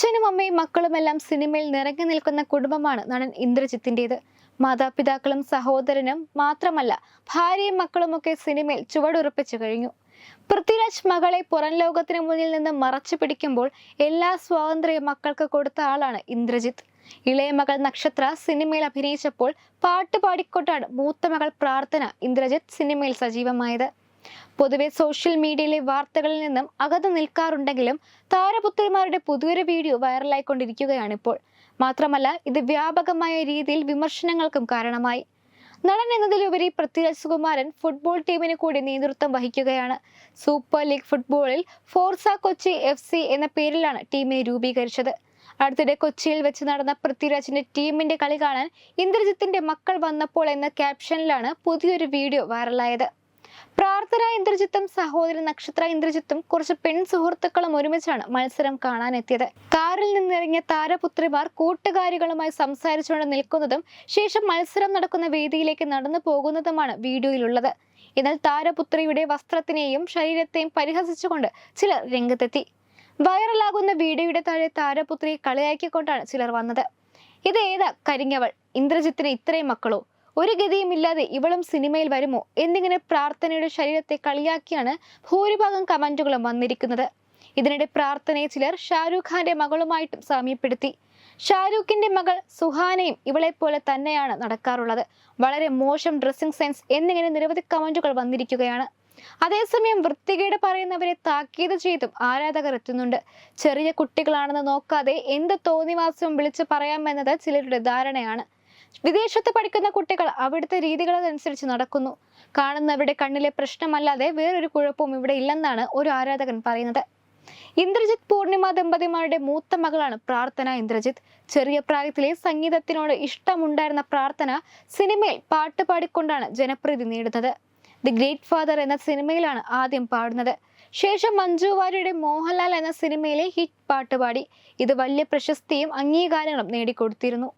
കാലം സിനിമയിൽ നിറങ്ങി നിൽക്കുന്ന കുടുംബമാണ് നടൻ ഇന്ദ്രജിത്തിന്റെത്. മാതാപിതാക്കളും സഹോദരനും മാത്രമല്ല ഭാര്യയും മക്കളുമൊക്കെ സിനിമയിൽ ചുവടുറപ്പിച്ചു കഴിഞ്ഞു. പൃഥ്വിരാജ് മകളെ പുറം ലോകത്തിന് മുന്നിൽ നിന്ന് മറച്ചു പിടിക്കുമ്പോൾ എല്ലാ സ്വാതന്ത്ര്യവും മക്കൾക്ക് കൊടുത്ത ആളാണ് ഇന്ദ്രജിത്ത്. ഇളയ മകൾ നക്ഷത്ര സിനിമയിൽ അഭിനയിച്ചപ്പോൾ പാട്ട് പാടിക്കൊണ്ടാണ് മൂത്ത മകൾ പ്രാർത്ഥന ഇന്ദ്രജിത്ത് സിനിമയിൽ സജീവമായത്. പൊതുവെ സോഷ്യൽ മീഡിയയിലെ വാർത്തകളിൽ നിന്നും അകന്നു നിൽക്കാറുണ്ടെങ്കിലും താരപുത്രിമാരുടെ പുതിയൊരു വീഡിയോ വൈറലായിക്കൊണ്ടിരിക്കുകയാണിപ്പോൾ മാത്രമല്ല ഇത് വ്യാപകമായ രീതിയിൽ വിമർശനങ്ങൾക്കും കാരണമായി. നടൻ എന്നതിലുപരി പൃഥ്വിരാജ് സുകുമാരൻ ഫുട്ബോൾ ടീമിന് കൂടി നേതൃത്വം വഹിക്കുകയാണ്. സൂപ്പർ ലീഗ് ഫുട്ബോളിൽ ഫോർസ കൊച്ചി എഫ് സി എന്ന പേരിലാണ് ടീമിനെ രൂപീകരിച്ചത്. അടുത്തിടെ കൊച്ചിയിൽ വെച്ച് നടന്ന പൃഥ്വിരാജിന്റെ ടീമിന്റെ കളി കാണാൻ ഇന്ദ്രജിത്തിന്റെ മക്കൾ വന്നപ്പോൾ എന്ന ക്യാപ്ഷനിലാണ് പുതിയൊരു വീഡിയോ വൈറലായത് പ്രാർത്ഥന ഇന്ദ്രജിത്തും സഹോദരി നക്ഷത്ര ഇന്ദ്രജിത്തും കുറച്ച് പെൺ സുഹൃത്തുക്കളും ഒരുമിച്ചാണ് മത്സരം കാണാനെത്തിയത്. കാറിൽ നിന്നിറങ്ങിയ താരപുത്രിമാർ കൂട്ടുകാരികളുമായി സംസാരിച്ചുകൊണ്ട് നിൽക്കുന്നതും ശേഷം മത്സരം നടക്കുന്ന വേദിയിലേക്ക് നടന്നു പോകുന്നതുമാണ് വീഡിയോയിലുള്ളത്. എന്നാൽ താരപുത്രിയുടെ വസ്ത്രത്തിനെയും ശരീരത്തെയും പരിഹസിച്ചുകൊണ്ട് ചിലർ രംഗത്തെത്തി. വൈറലാകുന്ന വീഡിയോയുടെ താഴെ താരപുത്രിയെ കളിയാക്കിക്കൊണ്ടാണ് ചിലർ വന്നത്. ഇത് ഏതാ കരിങ്ങവൾ ഇന്ദ്രജിത്തിന് ഇത്രയും മക്കളോ? ഒരു ഗതിയുമില്ലാതെ ഇവളും സിനിമയിൽ വരുമോ? എന്നിങ്ങനെ പ്രാർത്ഥനയുടെ ശരീരത്തെ കളിയാക്കിയാണ് ഭൂരിഭാഗം കമന്റുകളും വന്നിരിക്കുന്നത്. ഇതിനിടെ പ്രാർത്ഥനയെ ചിലർ ഷാരൂഖ് ഖാന്റെ മകളുമായിട്ടും സാമ്യപ്പെടുത്തി. ഷാരൂഖിന്റെ മകൾ സുഹാനയും ഇവളെ പോലെ തന്നെയാണ് നടക്കാറുള്ളത്. വളരെ മോശം ഡ്രസ്സിംഗ് സെൻസ് എന്നിങ്ങനെ നിരവധി കമന്റുകൾ വന്നിരിക്കുകയാണ്. അതേസമയം വൃത്തികേട് പറയുന്നവരെ താക്കീത് ചെയ്തും ആരാധകർ എത്തുന്നുണ്ട്. ചെറിയ കുട്ടികളാണെന്ന് നോക്കാതെ എന്ത് തോന്നിവാസവും വിളിച്ചു പറയാമെന്നത് ചിലരുടെ ധാരണയാണ്. വിദേശത്ത് പഠിക്കുന്ന കുട്ടികൾ അവിടുത്തെ രീതികളനുസരിച്ച് നടക്കുന്നു. കാണുന്നവരുടെ കണ്ണിലെ പ്രശ്നമല്ലാതെ വേറൊരു കുഴപ്പവും ഇവിടെ ഇല്ലെന്നാണ് ഒരു ആരാധകൻ പറയുന്നത്. ഇന്ദ്രജിത് പൂർണിമ ദമ്പതിമാരുടെ മൂത്ത മകളാണ് പ്രാർത്ഥന ഇന്ദ്രജിത് ചെറിയ പ്രായത്തിലെ സംഗീതത്തിനോട് ഇഷ്ടമുണ്ടായിരുന്ന പ്രാർത്ഥന സിനിമയിൽ പാട്ട് പാടിക്കൊണ്ടാണ് ജനപ്രീതി നേടുന്നത്. ദി ഗ്രേറ്റ് ഫാദർ എന്ന സിനിമയിലാണ് ആദ്യം പാടുന്നത്. ശേഷം മഞ്ജു വാര്യരുടെ മോഹൻലാൽ എന്ന സിനിമയിലെ ഹിറ്റ് പാട്ട് പാടി. ഇത് വലിയ പ്രശസ്തിയും അംഗീകാരങ്ങളും നേടിക്കൊടുത്തിരുന്നു.